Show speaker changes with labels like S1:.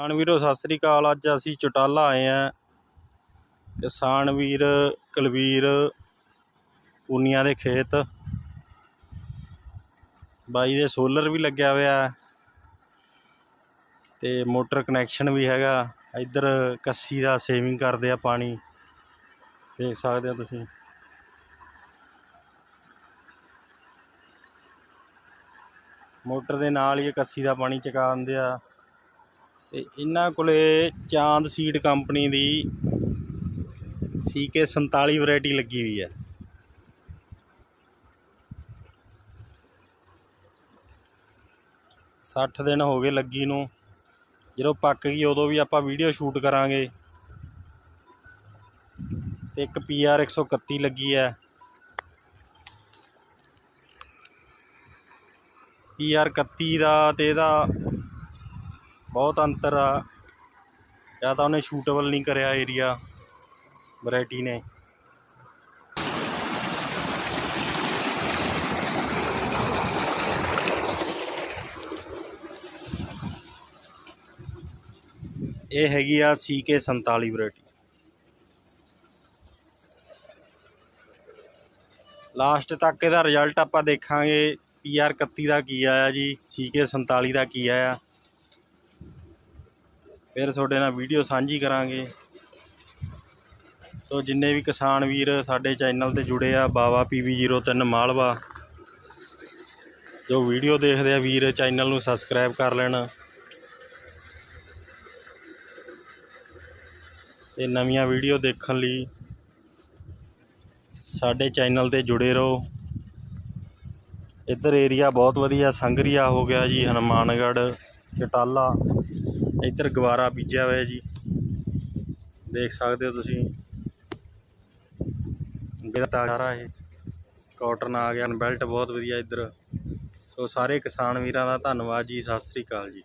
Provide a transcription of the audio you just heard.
S1: ਕਿਸਾਨ ਵੀਰੋ, ਸਤਿ ਸ੍ਰੀ ਅਕਾਲ। ਅੱਜ ਅਸੀਂ ਚਟਾਲਾ ਆਏ ਆ ਕਿਸਾਨ ਵੀਰ ਕੁਲਵੀਰ ਪੂਨੀਆਂ ਦੇ ਖੇਤ। ਬਾਈ ਦੇ ਸੋਲਰ ਵੀ ਲੱਗਿਆ ਹੋਇਆ ਹੈ ਤੇ ਮੋਟਰ ਕਨੈਕਸ਼ਨ ਵੀ ਹੈਗਾ। ਇੱਧਰ ਕੱਸੀ ਦਾ ਸੇਵਿੰਗ ਕਰਦੇ ਆ ਪਾਣੀ। ਦੇਖ ਸਕਦੇ ਹੋ ਤੁਸੀਂ। ਮੋਟਰ ਦੇ ਨਾਲ ਹੀ ਕੱਸੀ ਦਾ ਪਾਣੀ ਚਕਾ ਦਿੰਦੇ ਆ। ਤੇ ਇਹਨਾਂ ਕੋਲੇ ਚਾਂਦ ਸੀਡ ਕੰਪਨੀ ਦੀ ਸੀਕੇ 47 ਵੈਰਾਈਟੀ ਲੱਗੀ ਹੋਈ ਹੈ। ਸੱਠ ਦਿਨ ਹੋ ਗਏ ਲੱਗੀ ਨੂੰ। ਜਦੋਂ ਪੱਕ ਗਈ, ਉਦੋਂ ਵੀ ਆਪਾਂ ਵੀਡੀਓ ਸ਼ੂਟ ਕਰਾਂਗੇ। ਤੇ ਇੱਕ PR 131 ਲੱਗੀ ਹੈ। PR 31 ਦਾ ਤੇ ਇਹਦਾ ਬਹੁਤ ਅੰਤਰ ਆ। ਜਾਂ ਤਾਂ ਉਹਨੇ ਸ਼ੂਟੇਬਲ ਨਹੀਂ ਕਰਿਆ ਏਰੀਆ ਵੈਰਾਈਟੀ ਨੇ। ਇਹ ਹੈਗੀ ਆ ਸੀਕੇ 47 ਵੈਰਾਈਟੀ ਲਾਸਟ ਤੱਕ ਇਹਦਾ ਰਿਜ਼ਲਟ ਆਪਾਂ ਦੇਖਾਂਗੇ। PR 31 ਦਾ ਕੀ ਆਇਆ ਜੀ? ਸੀਕੇ 47 ਦਾ ਕੀ ਆਇਆ? ਫਿਰ ਤੁਹਾਡੇ ਨਾਲ ਵੀਡੀਓ ਸਾਂਝੀ ਕਰਾਂਗੇ। ਸੋ ਜਿੰਨੇ ਵੀ ਕਿਸਾਨ ਵੀਰ ਸਾਡੇ ਚੈਨਲ ਤੇ ਜੁੜੇ ਆ, ਬਾਵਾ PV03 ਮਾਲਵਾ, ਜੋ ਵੀਡੀਓ ਦੇਖਦੇ ਆ, ਵੀਰ ਚੈਨਲ ਨੂੰ ਸਬਸਕ੍ਰਾਈਬ ਕਰ ਲੈਣ। ਤੇ ਨਵੀਆਂ ਵੀਡੀਓ ਦੇਖਣ ਲਈ ਸਾਡੇ ਚੈਨਲ ਤੇ ਜੁੜੇ ਰਹੋ। ਇੱਧਰ ਏਰੀਆ ਬਹੁਤ ਵਧੀਆ, ਸੰਗਰੀਆ ਹੋ ਗਿਆ ਜੀ, ਹਨੂੰਮਾਨਗੜ੍ਹ, ਚਟਾਲਾ। ਇੱਧਰ ਗਵਾਰਾ ਬੀਜਿਆ ਹੋਇਆ ਜੀ। ਦੇਖ ਸਕਦੇ ਹੋ ਤੁਸੀਂ। ਅੱਗੇ ਸਾਰਾ ਇਹ ਕਾਟਨ ਆ ਗਿਆ ਬੈਲਟ ਬਹੁਤ ਵਧੀਆ ਇੱਧਰ। ਸੋ ਸਾਰੇ ਕਿਸਾਨ ਵੀਰਾਂ ਦਾ ਧੰਨਵਾਦ ਜੀ, ਸਤਿ ਸ੍ਰੀ ਅਕਾਲ ਜੀ।